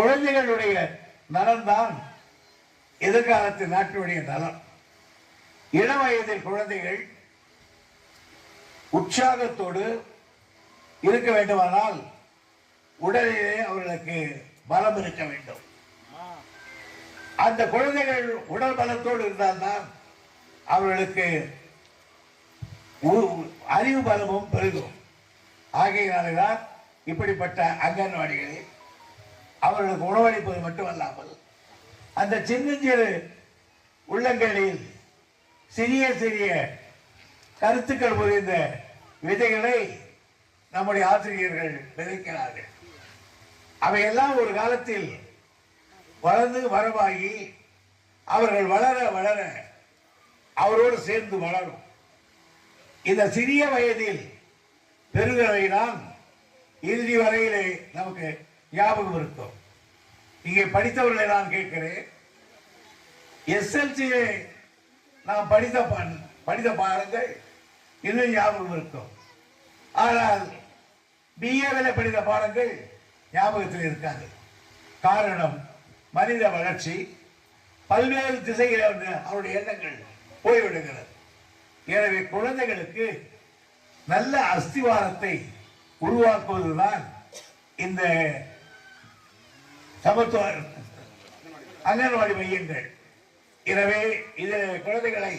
குழந்தைகளுடைய நலன்தான் எதிர்காலத்து நாட்டினுடைய நலம் இள வயதில் குழந்தைகள் உற்சாகத்தோடு இருக்க வேண்டுமானால் உடலிலே அவர்களுக்கு பலம் இருக்க வேண்டும். அந்த குழந்தைகள் உடல் பலத்தோடு இருந்தால்தான் அவர்களுக்கு உ- அறிவு பலமும் பெருகும். ஆகையினால்தான் இப்படிப்பட்ட அங்கன்வாடிகளில் அவர்களுக்கு உணவளிப்பது மட்டுமல்லாமல் அந்த சின்னஞ்சிறு உள்ளங்களில் சிறிய சிறிய கருத்துக்கள் புரிந்த விதைகளை நம்முடைய ஆசிரியர்கள் விதைக்கிறார்கள். அவையெல்லாம் ஒரு காலத்தில் வளர்ந்து வரவாகி அவர்கள் வளர வளர அவரோடு சேர்ந்து வளரும். இந்த சிறிய வயதில் பெருகிறவைதான் இறுதி வரையிலே நமக்கு ஞாபகம் இருக்கும். இங்கே படித்தவர்களை நான் கேட்கிறேன். எஸ்எல்சியை நான் படித்த படித்த பாடங்கள் இன்னும் ஞாபகம் இருக்கும். ஆனால் பிஏவில் படித்த பாடங்கள் ஞாபகத்தில் இருக்காது. காரணம் மனித வளர்ச்சி பல்வேறு திசைகளில் வந்து அவருடைய எண்ணங்கள் போய்விடுகிறது. எனவே குழந்தைகளுக்கு நல்ல அஸ்திவாரத்தை உருவாக்குவதுதான் இந்த சமத்துவ அங்கன்வாடி மையங்கள். எனவே இது குழந்தைகளை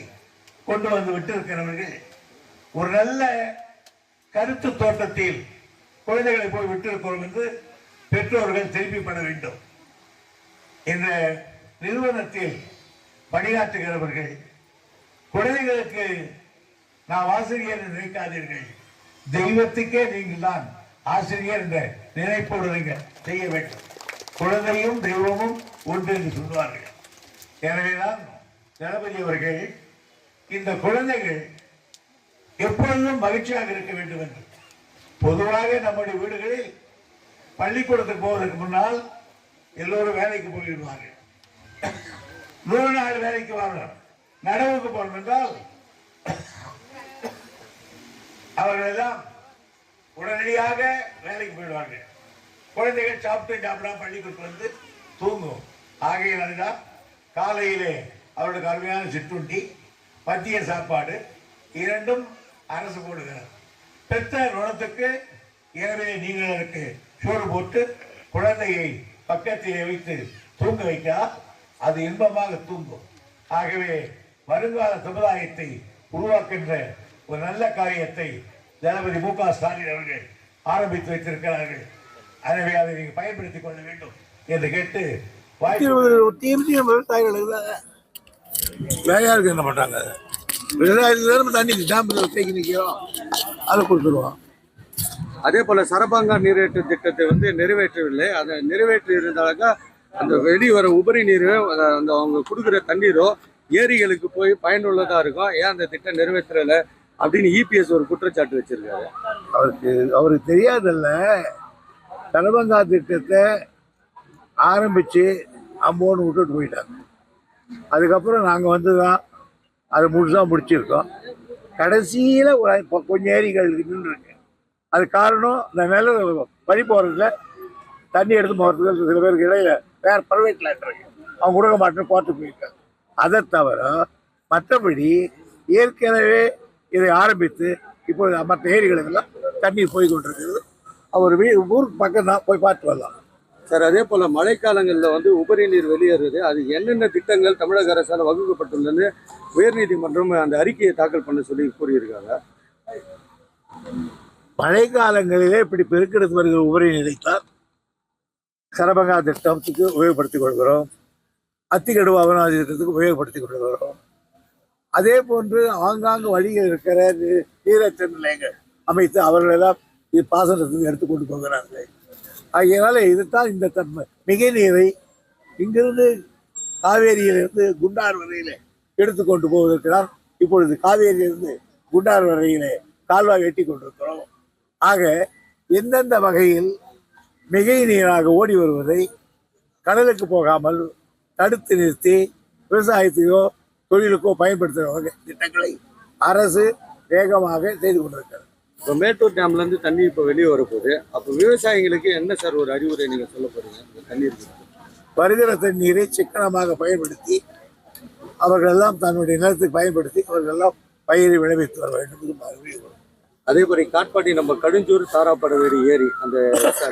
கொண்டு வந்து விட்டிருக்கிறவர்கள் ஒரு நல்ல கருத்து தோட்டத்தில் குழந்தைகளை போய் விட்டிருக்கிறோம் என்று பெற்றோர்கள் திருப்பிப்பட வேண்டும். இந்த நிறுவனத்தில் பணியாற்றுகிறவர்கள் குழந்தைகளுக்கு நான் ஆசிரியர் நினைக்காதீர்கள். தெய்வத்துக்கே நீங்கள் தான் ஆசிரியர் என்ற நினைப்போடு நீங்கள் செய்ய வேண்டும். குழந்தையும் தெய்வமும் ஒன்று என்று சொல்வார்கள். எனவேதான் தளபதி அவர்கள் இந்த குழந்தைகள் எப்பொழுதும் மகிழ்ச்சியாக இருக்க வேண்டும் என்று. பொதுவாக நம்முடைய வீடுகளில் பள்ளிக்கூடத்துக்கு போவதற்கு முன்னால் எல்லோரும் வேலைக்கு போயிடுவார்கள் நூறு நாள் வேலைக்கு வரணும் நடவுக்கு போகணும் என்றால் அவர்கள் எல்லாம் உடனடியாக வேலைக்கு போயிடுவார்கள் குழந்தைகள் சாப்பிட்டு சாப்பிடா பள்ளிக்கூட்டு வந்து தூங்கும் ஆகையினால்தான் காலையிலே அவர்களுக்கு அருமையான சிற்றுண்டி மத்திய சாப்பாடு இரண்டும் அரசு போடுகிறது. பெற்ற ருணத்துக்கு ஏற்கனவே நீங்களுக்கு சோறு போட்டு குழந்தையை பக்கத்திலே வைத்து தூங்க வைத்தால் அது இன்பமாக தூங்கும். ஆகவே வருங்கால சமுதாயத்தை உருவாக்கின்ற ஒரு நல்ல காரியத்தை தளபதி மு க ஸ்டாலின் அவர்கள் ஆரம்பித்து வைத்திருக்கிறார்கள். எனவே அதை நீங்கள் பயன்படுத்திக் கொள்ள வேண்டும் என்று கேட்டு தாங்க வேலையாருக்கு என்ன பண்ணுறாங்க விவசாயத்துக்கு தண்ணி டேம்பில் தேக்கி நிற்கிறோம். அதை கொடுத்துருவோம். அதே போல சரபாங்கா நீரேற்று திட்டத்தை வந்து நிறைவேற்றவில்லை. அதை நிறைவேற்றி இருந்தாக்கா அந்த வெளிவர உபரி நீர் அந்த அவங்க கொடுக்குற தண்ணீரோ ஏரிகளுக்கு போய் பயனுள்ளதா இருக்கும். ஏன் அந்த திட்டம் நிறைவேற்றல அப்படின்னு இபிஎஸ் ஒரு குற்றச்சாட்டு வச்சிருக்காரு. அவருக்கு அவருக்கு தெரியாதல்ல. தலபங்கா திட்டத்தை ஆரம்பித்து அம்மோன்னு விட்டுட்டு போயிட்டாங்க. அதுக்கப்புறம் நாங்கள் வந்து தான் அதை முழுசாக முடிச்சிருக்கோம். கடைசியில் ஒரு இப்போ கொஞ்சம் ஏரிகள் நின்றுருக்கு. அது காரணம் இந்த நில பழி போகிறதுல தண்ணி எடுத்து போகிறதுக்கு சில பேருக்கு இடையில வேறு ப்ரைவேட் லேண்ட் இருக்கு. அவங்க கொடுக்க மாட்டேன்னு கோர்ட்டு போயிருக்காங்க. அதை தவிர மற்றபடி ஏற்கனவே இதை ஆரம்பித்து இப்போ மற்ற ஏரிகளுக்கெல்லாம் தண்ணீர் போய் கொண்டிருக்கிறது. அவர் வீ ஊருக்கு பக்கம் தான் போய் பார்த்து வரலாம். சார் அதே போல மழைக்காலங்களில் வந்து உபரி நீர் வெளியேறுது. அது என்னென்ன திட்டங்கள் தமிழக அரசால் வகுக்கப்பட்டுள்ளது? உயர்நீதிமன்றம் அந்த அறிக்கையை தாக்கல் பண்ண சொல்லி கூறியிருக்காங்க. மழை காலங்களிலே இப்படி பெருக்கெடுத்து வருகிற உபரி நிலைத்தால் சரபங்கா திட்டத்துக்கு உபயோகப்படுத்திக் கொள்கிறோம். அத்திக்கடு அவனாதி திட்டத்துக்கு உபயோகப்படுத்திக் கொள்கிறோம். அதே போன்று ஆங்காங்கு வழியில் இருக்கிற நீரற்ற நிலையங்கள் அமைத்து அவர்களெல்லாம் இது பாசனத்துக்கு எடுத்துக்கொண்டு போகிறார்கள் ஆகையினால இதுதான் இந்த தன்மை. மிகை நீரை இங்கிருந்து காவேரியிலிருந்து குண்டார் வரையிலே எடுத்துக்கொண்டு போவதற்கு தான் இப்பொழுது காவேரியிலிருந்து குண்டார் வரையிலே கால்வாய் வெட்டி கொண்டிருக்கிறோம். ஆக எந்தெந்த வகையில் மிகை நீராக ஓடி வருவதை கடலுக்கு போகாமல் தடுத்து நிறுத்தி விவசாயத்தையோ தொழிலுக்கோ பயன்படுத்துகிற வகை திட்டங்களை அரசு வேகமாக செய்து கொண்டிருக்கிறது. இப்போ மேட்டூர் டேம்ல இருந்து தண்ணி இப்போ வெளியே வரப்போகுது. அப்போ விவசாயிகளுக்கு என்ன சார் ஒரு அறிவுரை நீங்க சொல்ல போறீங்க? இந்த தண்ணீர்? வருகிற தண்ணீரை சிக்கனமாக பயன்படுத்தி அவர்கள் எல்லாம் தன்னுடைய நிலத்துக்கு பயன்படுத்தி அவர்கள் எல்லாம் பயிரை விளைவித்து வர வேண்டும் அதே மாதிரி காட்பாடி நம்ம கடுஞ்சூர் தாராப்படவேரி ஏரி அந்த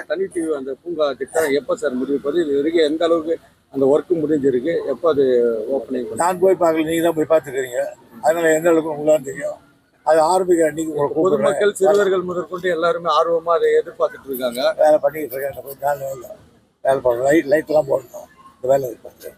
தனித்தீவு அந்த பூங்கா திட்டம் எப்போ சார் முடிவுப்பது இது வரைக்கும் எந்த அளவுக்கு அந்த ஒர்க் முடிஞ்சிருக்கு? எப்போ அது ஓப்பனிங் நான் போய் பார்க்கல நீங்க தான் போய் பார்த்துக்கிறீங்க. அதனால எந்த அளவுக்கு உங்களுக்கு தெரியும்? அது ஆரம்பிக்கிற அன்னைக்கு பொதுமக்கள் சிறுவர்கள் முதற்கொண்டு எல்லாருமே ஆர்வமா அதை எதிர்பார்த்துட்டு இருக்காங்க. வேலை பண்ணிக்கிட்டு இருக்கேன். கொஞ்ச நாள் வேலை வேலை பண்ணணும் லைட் லைட்லாம் போடணும். இந்த வேலை இருக்கு.